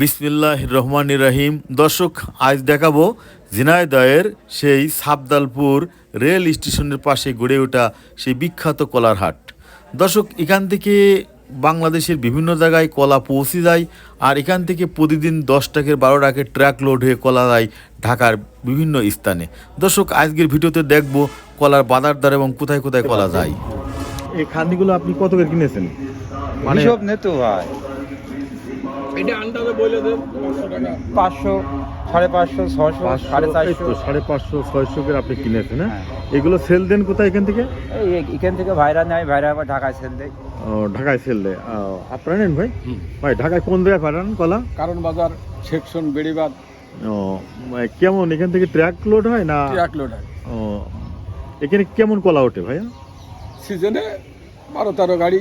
বিসমিল্লাহ রহমান রাহিম। দর্শক আজ দেখাবো ঝিনাইদহের সেই সাবদালপুর রেল স্টেশনের পাশে গড়ে ওঠা সেই বিখ্যাত কলার হাট দর্শক এখান থেকে বাংলাদেশের বিভিন্ন জায়গায় কলা পৌঁছে যায় আর এখান থেকে প্রতিদিন দশ টাকের বারো টাকার ট্রাক লোড হয়ে কলা যায় ঢাকার বিভিন্ন স্থানে। দর্শক আজকের ভিডিওতে দেখব কলার বাজার দর এবং কোথায় কোথায় কলা যায়। এই খান্দিগুলো আপনি কত করে কিনেছেন? মানে হিসাব নে তো ভাই। এটা আন্দাজে বলে দেন। পাঁচশো সাড়ে পাঁচশো ছশো সাড়ে চারশো। সাড়ে পাঁচশো ছয়শো করে আপনি কিনেছেন হ্যাঁ? হ্যাঁ। এগুলো সেল দেন কোথায় এখান থেকে? এই এখান থেকে ভাইরা নেয় ভাইরা আবার ঢাকায় সেল দেয়। ও, ঢাকায় সেল দেয়। ও, আপনারা নেন ভাই? ভাই ঢাকায় কোন জায়গায় পাঠান কলা? কারণ বাজার সেকশন বেড়িবাদ ও মানে কেমন? এখান থেকে ট্র্যাক লোড হয় না? ট্রাক লোড হয়। ও এখানে কেমন কলা ওঠে ভাইয়া? সিজনে বারো তেরো গাড়ি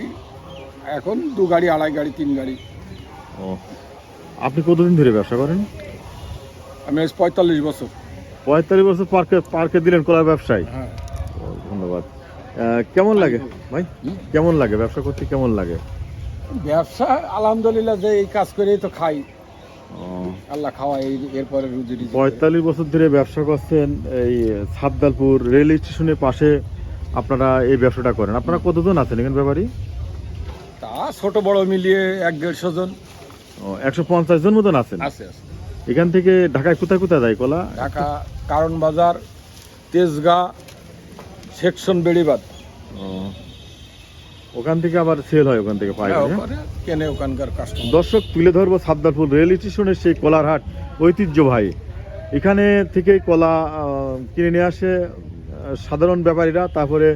এখন দু গাড়ি আড়াই গাড়ি তিন গাড়ি। ও। আপনি কতদিন ধরে ব্যবসা করেন? আমি আজ পঁয়তাল্লিশ বছর। পঁয়তাল্লিশ বছর পার্কে পার্কে দিলেন কলা ব্যবসায়ী? হ্যাঁ। ধন্যবাদ। কেমন লাগে? ভাই কেমন লাগে? ব্যবসা করতে কেমন লাগে? ব্যবসা আলহামদুলিল্লাহ যে এই কাজ করেই তো খাই। আল্লাহ খাওয়া এই এরপরে রুজি রুজি পঁয়তাল্লিশ বছর ধরে ব্যবসা করছেন এই সাবদালপুর রেল স্টেশনের পাশে আপনারা এই ব্যবসাটা করেন। আপনারা কতজন আছেন এখানে ব্যাপারী? তা ছোট বড় মিলিয়ে এক দেড়শো জন। একশো পঞ্চাশ জন মতন আছেন? আছে আছে। এখান থেকে ঢাকায় কোথায় কোথায় যায় কলা? ঢাকা কারণ বাজার তেজগাঁ সেকশন বেড়িবাদ ওখান থেকে আবার সেল হয় ওখান থেকে পাই হ্যাঁ, হ্যাঁ? কেনে ওখানকার কাস্টমার দর্শক তুলে ধরবো সাবদালপুর রেল স্টেশনের সেই কলার হাট ঐতিহ্যবাহী। এখানে থেকে কলা কিনে নিয়ে আসে সাধারণ ব্যাপারীরা তারপরে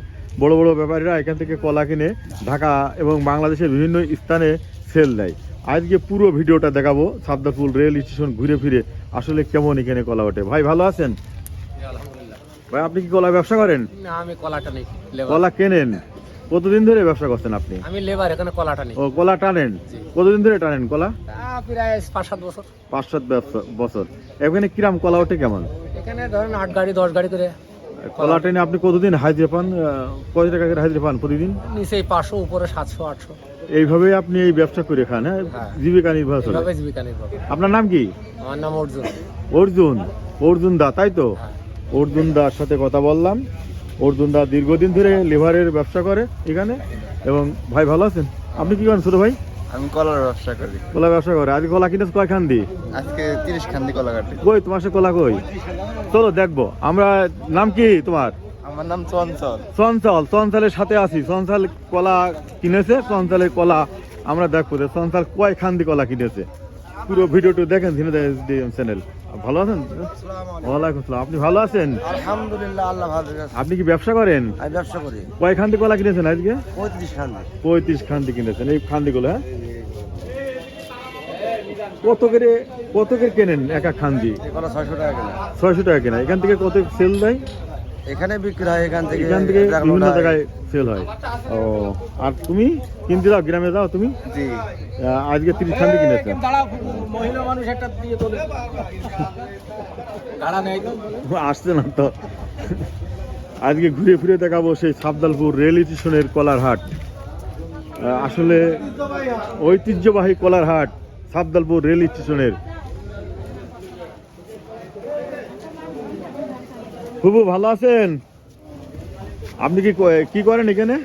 বড় বড় ব্যাপারীরা এখান থেকে কলা কিনে ঢাকা এবং বাংলাদেশের বিভিন্ন স্থানে সেল দেয়। আজকে পুরো ভিডিওটা দেখাবো সাবদালপুর রেল স্টেশন ঘুরে ফিরে। আসলে কেমন এখানে কলা ওঠে? ভাই ভালো আছেন? ভাই আপনি কি কলা ব্যবসা করেন? না আমি কলাটা নেই কলা কেনেন? কতদিন ধরে ব্যবসা করছেন আপনি? আমি লেবার এখানে নেই। ও কলা টানেন? কতদিন ধরে টানেন কলা? প্রায় পাঁচ সাত বছর। পাঁচ সাত বছর। এখানে কিরাম কলা ওঠে কেমন? এখানে ধরেন আট গাড়ি দশ গাড়ি করে কলা ট্রেনে আপনি কতদিন হাজিরে পান? কয় টাকা করে হাজিরে পান প্রতিদিন? নিচে পাঁচশো উপরে সাতশো আটশো। এইভাবেই আপনি এই ব্যবসা করে খান হ্যাঁ? হ্যাঁ। জীবিকা নির্বাহ চলে এভাবে জীবিকা নির্বাহ আপনার নাম কি? আমার নাম অর্জুন। অর্জুন। অর্জুন দা তাই তো? হ্যাঁ। অর্জুন দার সাথে কথা বললাম। অর্জুন দা দীর্ঘদিন ধরে লিভারের ব্যবসা করে এখানে। এবং ভাই ভালো আছেন? আপনি কি করেন ছোট ভাই? আমি কলার ব্যবসা করি। কলা ব্যবসা করে। আজকে কলা কিনেছ কয় খান দি আজকে তিরিশ খান্দি কলা কাটি কই তোমার সে কলা কই? চলো দেখব। আমরা নাম কি তোমার? আমার নাম চঞ্চল। চঞ্চল চঞ্চলের সাথে আছি। চঞ্চল কলা কিনেছে চঞ্চলের কলা আমরা দেখব যে চঞ্চল কয় খান্দি কলা কিনেছে। পুরো ভিডিওটি দেখেন চ্যানেল। ভালো আছেন? ওয়ালাইকুম আসসালাম। আপনি ভালো আছেন? আলহামদুলিল্লাহ আল্লাহ ভালো। আপনি কি ব্যবসা করেন? আমি ব্যবসা করি। কয় খান্দি কলা কিনেছেন আজকে? পঁয়ত্রিশ খান্দি। পঁয়ত্রিশ খান্দি কিনেছেন। এই খান্দিগুলো হ্যাঁ? কত করে কত করে কেনেন একা খান্দি? কলা ছয়শো টাকা কেনা। ছয়শো টাকা কেনা। এখান থেকে কত সেল দেয়? এখানে বিক্রি হয় এখান থেকে এখান থেকে বিভিন্ন জায়গায় সেল হয়। ও আর তুমি? কিনতে যাও গ্রামে যাও তুমি? জি। আজকে তিরিশ খান্দি কিনেছেন মহিলা মানুষ একটা দিয়ে তোলে দাঁড়া নেই তো। আসছে না তো। আজকে ঘুরে ফিরে দেখাবো সেই সাবদালপুর রেল স্টেশনের কলার হাট আসলে ঐতিহ্যবাহী কলার হাট সাবদালপুর রেল স্টেশনের। খুবু ভালো আছেন? আপনি কি ক- করেন এখানে?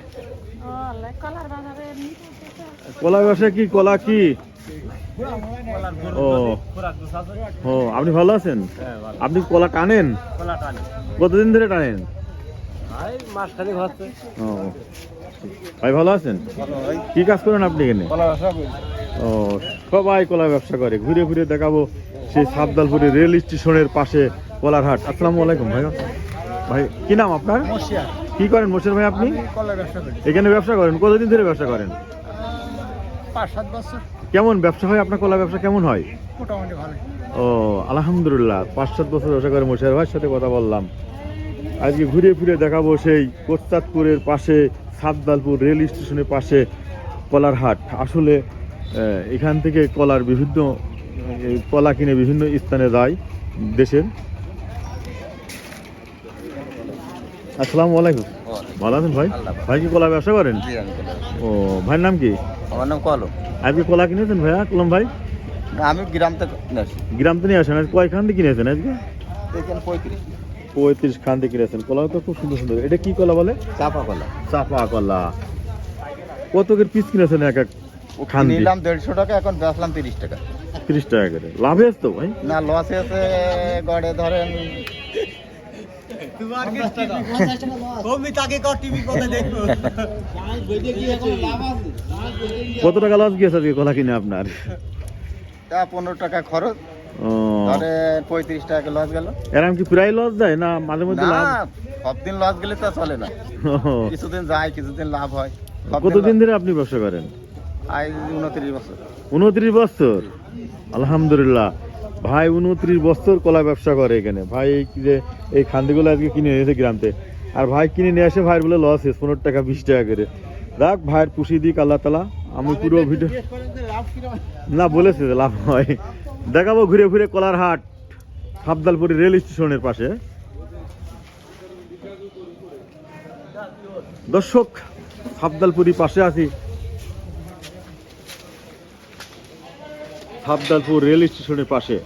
কলা ব্যবসা কি? কলা কি? ও। ও আপনি ভালো আছেন? আপনি কলা টানেন? কতদিন ধরে টানেন? ও ভাই ভালো আছেন? কি কাজ করেন আপনি এখানে? ও সবাই কলা ব্যবসা করে। ঘুরে ঘুরে দেখাবো। সেই সাবদালপুরে রেল স্টেশনের পাশে কলার হাট আসসালামু আলাইকুম ভাই ভাই কি নাম আপনার? কি করেন মোর্শেদ ভাই আপনি? এখানে ব্যবসা করেন? কতদিন ধরে ব্যবসা করেন? কেমন ব্যবসা হয়? আপনার কলা ব্যবসা কেমন হয়? ও আলহামদুলিল্লাহ। পাঁচ সাত বছর ব্যবসা করে মোশার ভাইয়ের সাথে কথা বললাম। আজকে ঘুরে ফিরে দেখাবো সেই কোস্তাদপুরের পাশে সাবদালপুর রেল স্টেশনের পাশে কলার হাট আসলে এখান থেকে কলার বিভিন্ন কলা কিনে বিভিন্ন স্থানে যায় দেশের। আসসালামু আলাইকুম। ভালো আছেন ভাই? ভাই কি কলা ব্যবসা করেন? ও ভাইয়ের নাম কি? আমার নাম কলো আজকে কলা কিনেছেন ভাইয়া কলম ভাই? আমি গ্রাম থেকে গ্রাম থেকে আসেন আজ কয়খান থেকে কিনেছেন আজকে? পঁয়ত্রিশ। পঁয়ত্রিশ খান থেকে কিনেছেন কলা তো খুব সুন্দর সুন্দর। এটা কি কলা বলে? চাপা কলা। চাপা কলা। কত করে পিস কিনেছেন এক এক খান নিলাম দেড়শো টাকা এখন বেচলাম তিরিশ টাকা। তিরিশ টাকা করে। লাভে আছে তো ভাই? না লস আছে গড়ে ধরেন কত টাকা লস গিয়েছে আজকে কলা কিনে আপনার? তা পনেরো টাকা খরচ। ধরে পঁয়ত্রিশ টাকা লস গেল। এরকম কি প্রায় লস যায় না মাঝে মধ্যে লাভ সব দিন লস গেলে তো চলে না। কিছুদিন যায় কিছুদিন লাভ হয়। কতদিন ধরে আপনি ব্যবসা করেন? আজ উনত্রিশ বছর। উনত্রিশ বছর? আলহামদুলিল্লাহ। ভাই উনত্রিশ বছর কলা ব্যবসা করে এখানে। ভাই যে এই খান্দিগুলো আজকে কিনে নিয়েছে গ্রামতে। আর ভাই কিনে নিয়ে আসে ভাইয়ের বলে লস হয়েছে পনেরো টাকা বিশ টাকা করে। দেখ ভাইয়ের পুষি দিক আল্লাহ তালা আমি পুরো ভিডিও না বলেছে যে লাভ হয়। দেখাবো ঘুরে ঘুরে কলার হাট সাবদালপুরি রেল স্টেশনের পাশে। দর্শক সাবদালপুরি পাশে আছি। সাবদালপুর রেল স্টেশনের পাশে।